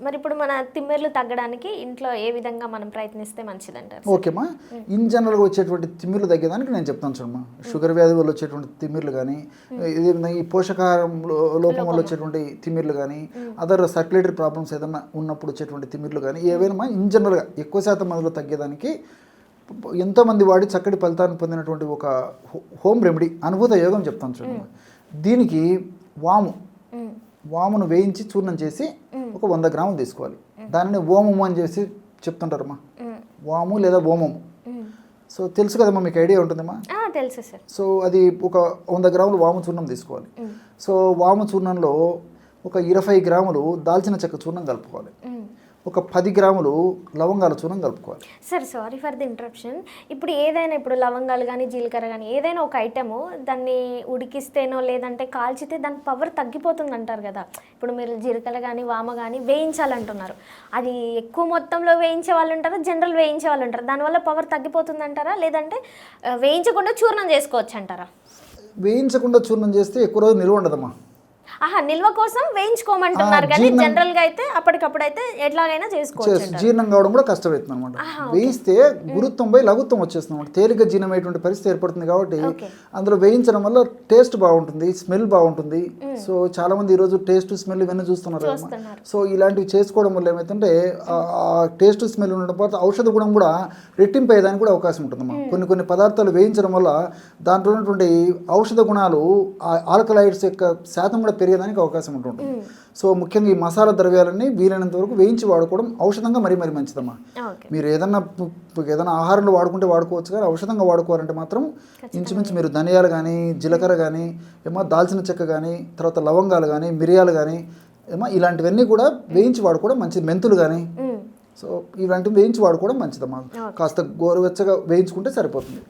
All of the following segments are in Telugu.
మరి ఇప్పుడు మన తిమ్మిర్లు తగ్గడానికి ఇంట్లో ఏ విధంగా మనం ప్రయత్నిస్తే మంచిదంటారు? ఓకేమా? ఇన్ జనరల్గా వచ్చేటువంటి తిమ్మిర్లు తగ్గేదానికి నేను చెప్తాను చూడమ్మా. షుగర్ వ్యాధి వల్ల వచ్చేటువంటి తిమ్మిర్లు కానీ ఇదే విధంగా ఈ పోషకాహారం లోపం వల్ల వచ్చేటువంటి తిమ్మిర్లు కానీ అదర్ సర్క్యులేటరీ ప్రాబ్లమ్స్ ఏదైనా ఉన్నప్పుడు వచ్చేటువంటి తిమ్మిర్లు కానీ ఏవైనా ఇన్ జనరల్గా ఎక్కువ శాతం మందిలో తగ్గేదానికి ఎంతోమంది వాడి చక్కటి ఫలితాన్ని పొందినటువంటి ఒక హో- హోమ్ రెమెడీ అనుభూత యోగం చెప్తాను చూడమ్మా. దీనికి వాము. వామును వేయించి చూర్ణం చేసి ఒక వంద గ్రాములు తీసుకోవాలి. దానిని ఓమము అని చేసి చెప్తుంటారమ్మా. మ్మ్. వాము లేదా ఓమము. మ్మ్. సో తెలుసు కదమ్మా మీకు ఐడియా ఉంటుందమ్మా? తెలుసు సార్. సో అది ఒక వంద గ్రాములు వాము చూర్ణం తీసుకోవాలి. సో వాము చూర్ణంలో ఒక ఇరవై గ్రాములు దాల్చిన చెక్క చూర్ణం కలుపుకోవాలి. ఒక పది గ్రాములు లవంగాల చూర్ణం కలుపుకోవాలి. Sir sorry for the interruption ఇప్పుడు ఏదైనా ఇప్పుడు లవంగాలు కానీ జీలకర్ర కానీ ఏదైనా ఒక ఐటెము దాన్ని ఉడికిస్తేనో లేదంటే కాల్చితే దాని పవర్ తగ్గిపోతుంది అంటారు కదా. ఇప్పుడు మీరు జీలకర్ర కానీ వామ కానీ వేయించాలంటున్నారు. అది ఎక్కువ మొత్తంలో వేయించే వాళ్ళు ఉంటారు? జనరల్ వేయించే వాళ్ళు ఉంటారు? దానివల్ల పవర్ తగ్గిపోతుంది అంటారా లేదంటే వేయించకుండా చూర్ణం చేసుకోవచ్చు అంటారా వేయించకుండా చూర్ణం చేస్తే ఎక్కువ రోజు నిల్వ ఉండదమ్మా. ఆహా నిల్వ కోసం వేయించుకోమంటున్నారు కానీ జనరల్గా అయితే అప్పటికప్పుడు అయితే ఎట్లాగైనా చేసుకోవచ్చు. జీర్ణం కావడం కూడా కష్టమవుతుంది అనమాట వేయిస్తే గురుత్వం పోయి లఘుత్వం వచ్చేస్తుంది అనమాట తేలిక జీర్ణమయ్యేటువంటి పరిస్థితి ఏర్పడుతుంది కాబట్టి. అందులో వేయించడం వల్ల టేస్ట్ బాగుంటుంది స్మెల్ బాగుంటుంది. సో చాలా మంది ఈరోజు టేస్ట్ స్మెల్ ఇవన్నీ చూస్తున్నారు. సో ఇలాంటివి చేసుకోవడం వల్ల ఏమైతుంటే ఆ టేస్ట్ స్మెల్ ఉండడం తర్వాత ఔషధ గుణం కూడా రెట్టింపు అయ్యేదానికి కూడా అవకాశం ఉంటుందమ్మా. కొన్ని కొన్ని పదార్థాలు వేయించడం వల్ల దాంట్లో ఉన్నటువంటి ఔషధ గుణాలు ఆల్కలైడ్స్ యొక్క శాతం కూడా పెరిగేదానికి అవకాశం ఉంటుంటుంది. సో ముఖ్యంగా ఈ మసాలా ద్రవ్యాలన్నీ వీలైనంత వరకు వేయించి వాడుకోవడం ఔషధంగా మరీ మరీ మంచిదమ్మా. మీరు ఏదన్నా ఏదైనా ఆహారంలో వాడుకుంటే వాడుకోవచ్చు కానీ ఔషధంగా వాడుకోవాలంటే మాత్రం ఇంచుమించు మీరు ధనియాలు కానీ జీలకర్ర కానీ ఏమో దాల్చిన చెక్క కానీ తర్వాత లవంగాలు కానీ మిరియాలు కానీ ఏమో ఇలాంటివన్నీ కూడా వేయించి వాడుకోవడం మంచిది. మెంతులు కానీ. సో ఇలాంటివి వేయించి వాడుకోవడం మంచిదమ్మా కాస్త గోరువెచ్చగా వేయించుకుంటే సరిపోతుంది.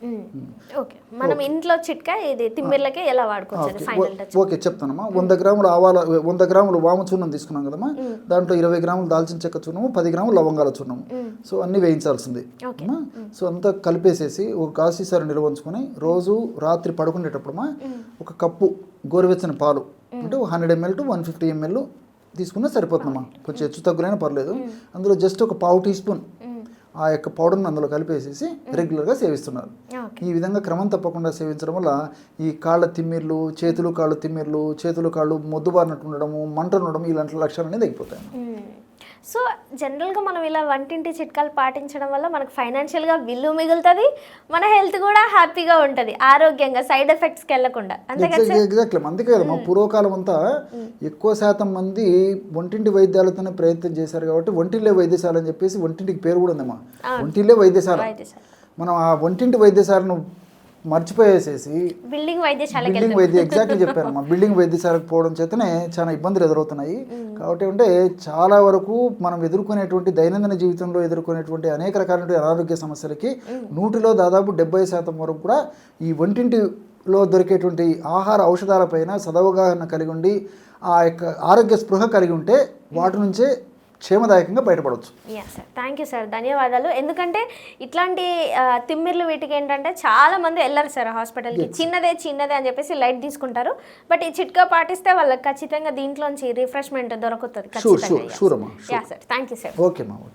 ఓకే. మనం ఇంట్లో చిట్కా ఇది తిమ్మిర్లకే ఎలా వాడుకోవచ్చు? ఓకే. చెప్తానమ్మా. వంద గ్రాముల ఆవాల వంద గ్రాములు వాము చూర్ణం తీసుకున్నాం కదమ్మా. దాంట్లో ఇరవై గ్రాములు దాల్చిన చెక్క చూర్ణము పది గ్రాములు లవంగాల చూర్ణము సో అన్నీ వేయించాల్సింది? సో అంతా కలిపేసేసి ఒక కాసీసారి నిల్వ ఉంచుకొని రోజు రాత్రి పడుకునేటప్పుడమ్మా ఒక కప్పు గోరువెచ్చని పాలు. అంటే hundred ml to one fifty ml తీసుకున్నా సరిపోతుందమ్మా. కొంచెం హెచ్చు తగ్గులైనా పర్లేదు. అందులో జస్ట్ ఒక పావు టీ స్పూన్ ఆ యొక్క పౌడర్ని అందులో కలిపేసేసి రెగ్యులర్గా సేవిస్తున్నారు. ఈ విధంగా క్రమం తప్పకుండా సేవించడం వల్ల ఈ కాళ్ళ తిమ్మిర్లు చేతులు కాళ్ళు తిమ్మిర్లు చేతులు కాళ్ళు మొద్దుబారినట్టు ఉండడము మంటలు ఉండడం ఇలాంటి లక్షణాలు అనేది తగ్గిపోతాయి సో జనరల్గా మనం ఇలా వంటింటి చిట్కాలు పాటించడం వల్ల మనకు ఫైనాన్షియల్గా విల్లు మిగులుతుంది మన హెల్త్ కూడా హ్యాపీగా ఉంటుంది ఆరోగ్యంగా సైడ్ ఎఫెక్ట్స్కి వెళ్ళకుండా. ఎగ్జాక్ట్లీ అందుకే కదా మా పూర్వకాలం అంతా ఎక్కువ శాతం మంది ఒంటింటి వైద్యాలతోనే ప్రయత్నం చేశారు కాబట్టి ఒంటిల్లే వైద్యశాల అని చెప్పేసి ఒంటింటికి పేరు కూడా ఉందమ్మా. ఒంటిల్లే వైద్యశాల. వైద్యశాల. మనం ఆ ఒంటింటి వైద్యశాలను మర్చిపోయేసేసి బిల్డింగ్ వైద్యశాలకి బిల్డింగ్ వైద్య ఎగ్జాక్ట్లీ చెప్పాను మా బిల్డింగ్ వైద్యశాలకు పోవడం చేతనే చాలా ఇబ్బందులు ఎదురవుతున్నాయి. కాబట్టి అంటే చాలా వరకు మనం ఎదుర్కొనేటువంటి దైనందిన జీవితంలో ఎదుర్కొనేటువంటి అనేక రకాలైన అనారోగ్య సమస్యలకి నూటిలో దాదాపు డెబ్బై శాతం వరకు కూడా ఈ వంటింటిలో దొరికేటువంటి ఆహార ఔషధాలపైన సదవగాహన కలిగి ఉండి ఆ యొక్క ఆరోగ్య స్పృహ కలిగి ఉంటే వాటి నుంచే క్షేమదాయకంగా బయటపడవచ్చు. సార్ థ్యాంక్ యూ సార్ ధన్యవాదాలు. ఎందుకంటే ఇట్లాంటి తిమ్మిర్లు వీటికి ఏంటంటే చాలా మంది వెళ్ళరు సార్ హాస్పిటల్కి చిన్నదే చిన్నదే అని చెప్పేసి లైట్ తీసుకుంటారు. బట్ ఈ చిట్కా పాటిస్తే వాళ్ళకి ఖచ్చితంగా దీంట్లోంచి రిఫ్రెష్మెంట్ దొరుకుతుంది sir thank you sir okay మా ఓకే